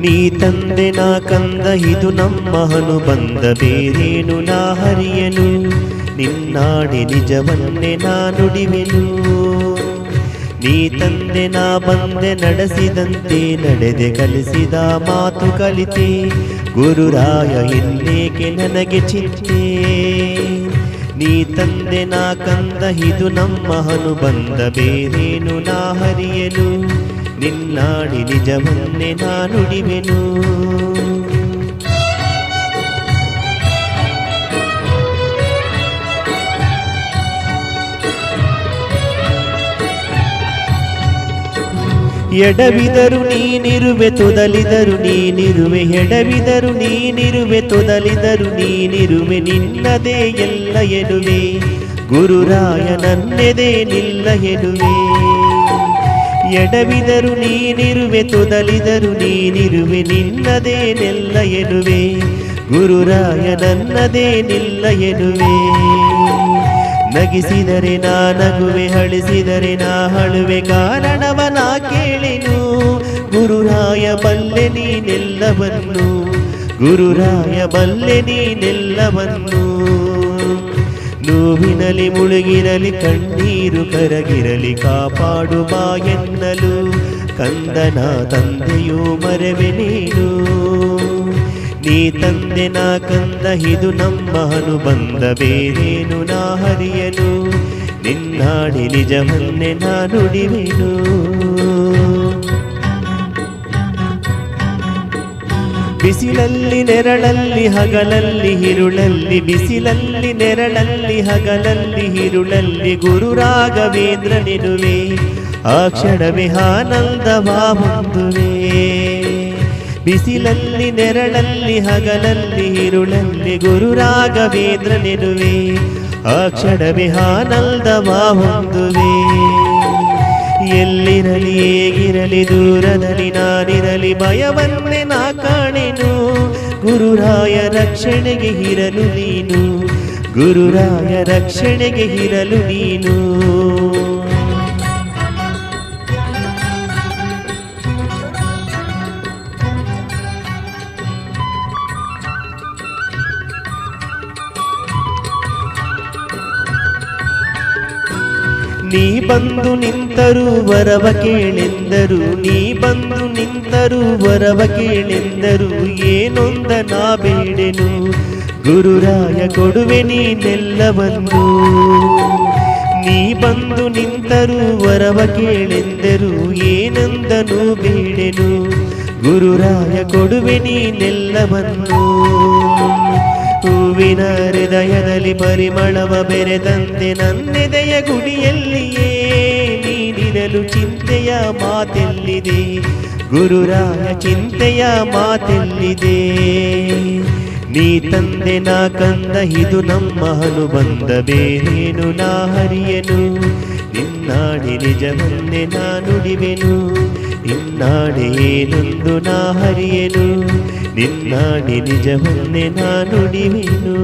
ನೀ ತಂದೆ ನಾ ಕಂದ, ಇದು ನಮ್ಮ ಬಂದ ಬೇರೇನು ನಾ ಹರಿಯನು? ನಿನ್ನಾಡಿ ನಿಜವನ್ನೇ ನಾ ನುಡಿವೆನು? ನೀ ತಂದೆ ನಾ ಬಂದೆ ನಡೆಸಿದಂತೆ, ನಡೆದೆ ಕಲಿಸಿದ ಮಾತು ಕಲಿತೆ. ಗುರುರಾಯ, ಇನ್ನೇಕೆ ನನಗೆ ಚಿಂತೆ ನೀ ತಂದೆ ನಾ ಕಂದ, ಇದು ನಮ್ಮ ಬಂದ ಬೇರೇನು ನಾ ಹರಿಯನು? ನಿನ್ನಾಡಿ ನಿಜವನ್ನೇ ನಾನುಡಿವೆನು. ಎಡವಿದರು ನೀನಿರುವೆ, ತೊದಲಿದರು ನೀನಿರುವೆ. ಎಡವಿದರು ನೀನಿರುವೆ, ತೊದಲಿದರು ನೀನಿರುವೆ. ನಿನ್ನದೇ ಎಲ್ಲ ಎನುವೆ ಗುರುರಾಯ ನನ್ನೆದೆ ನಿಲ್ಲ ಎನ್ನುವೆ. ಎಡವಿದರು ನೀನಿರುವೆ, ತೊದಲಿದರು ನೀನಿರುವೆ, ನಿನ್ನದೇ ನೆಲ್ಲ ಎನ್ನುವೆ. ಗುರುರಾಯ ನನ್ನದೇ ನಿಲ್ಲ ಎನ್ನುವೆ. ನಗಿಸಿದರೆ ನಾ ನಗುವೆ, ಹಳಿಸಿದರೆ ನಾ ಹಳುವೆ. ಕಾರಣವ ನಾ ಕೇಳಿನು, ಗುರುರಾಯ ಬಲ್ಲೆ ನೀನೆಲ್ಲವನ್ನು ಗುರುರಾಯ ಬಲ್ಲೆ ನೀನೆಲ್ಲವನ್ನು ನೋವಿನಲಿ ಮುಳುಗಿರಲಿ, ಕಣ್ಣೀರು ಕರಗಿರಲಿ, ಕಾಪಾಡು ಬಾ ಎನ್ನಲು. ಕಂದನ ತಂದೆಯೂ ಮರೆವೆ ನೀನು ನೀ ತಂದೆ ನಾ ಕಂದ, ಇದು ನಮ್ಮ ಅನುಬಂಧ, ಬೇರೇನು ನಾ ಹರಿಯನು. ನಿನ್ನಾಡಿ ನಿಜವನ್ನೇ ನಾ ನುಡಿವೆನು. ಬಿಸಿಲಲ್ಲಿ ನೆರಳಲ್ಲಿ, ಹಗಲಲ್ಲಿ ಹಿರುಳಲ್ಲಿ ಬಿಸಿಲಲ್ಲಿ ನೆರಳಲ್ಲಿ, ಹಗಲಲ್ಲಿ ಹಿರುಳಲ್ಲಿ ಗುರು ರಾಘವೇಂದ್ರ ನಿಡುವೆ ಆ ಕ್ಷಣವೇ ಆನಂದವಾಂದುವೇ ಬಿಸಿಲಲ್ಲಿ ನೆರಳಲ್ಲಿ, ಹಗಲಲ್ಲಿ ಹಿರುಳಲ್ಲಿ ಗುರು ರಾಘವೇಂದ್ರ ನಿಡುವೆ ಆ ಕ್ಷಣವೇ ಆನಂದವಾ ಹೊಂದುವೆ ಎಲ್ಲಿರಲಿ, ಹೇಗಿರಲಿ, ದೂರದಲ್ಲಿ ನಾನಿರಲಿ, ಭಯವನ್ನೇ ನಾ ಕಾಣೆನು. ಗುರುರಾಯ ರಕ್ಷಣೆಗೆ ಇರಲು ನೀನು, ಗುರುರಾಯ ರಕ್ಷಣೆಗೆ ಇರಲು ನೀನು. ನೀ ಬಂದು ನಿಂತರು ವರವ ಕೇಳೆಂದರು, ನೀ ಬಂದು ನಿಂತರು ವರವ ಕೇಳೆಂದರು, ಏನೊಂದ ನಾ ಬೇಡೆನು? ಗುರುರಾಯ ಕೊಡುವೆ ನೀನೆಲ್ಲವನ್ನು. ನೀ ಬಂದು ನಿಂತರು ವರವ ಕೇಳೆಂದರು, ಏನೊಂದನು ಬೇಡೆನು? ಗುರುರಾಯ ಕೊಡುವೆ ನೀನೆಲ್ಲವನ್ನು. ಹೂವಿನ ಹೃದಯದಲ್ಲಿ ಪರಿಮಳವ ಬೆರೆದಂತೆ ನನ್ನೆದೆಯ ಗುಡಿಯಲ್ಲಿಯೇ ನೀನಿರಲು ಚಿಂತೆಯ ಮಾತೆಲ್ಲಿದೆ. ಗುರುರಾಯ, ಚಿಂತೆಯ ಮಾತೆಲ್ಲಿದೆ. ನೀ ತಂದೆ, ನಾ ಕಂದ, ಇದು ನಮ್ಮ ಬಂದ ಬೇರೇನು, ನಾ ಹರಿಯನು. ಇನ್ನಾಡಿ ನಿಜವನ್ನೆ ನಾ ನುಡಿವೆನು. ನಿನ್ನಾಡಿ ಏನೊಂದು ನಾ ಹರಿಯನು. ನಿನ್ನಾಡಿ ನಿಜವನ್ನೇ ನಾ ನುಡಿವೆನು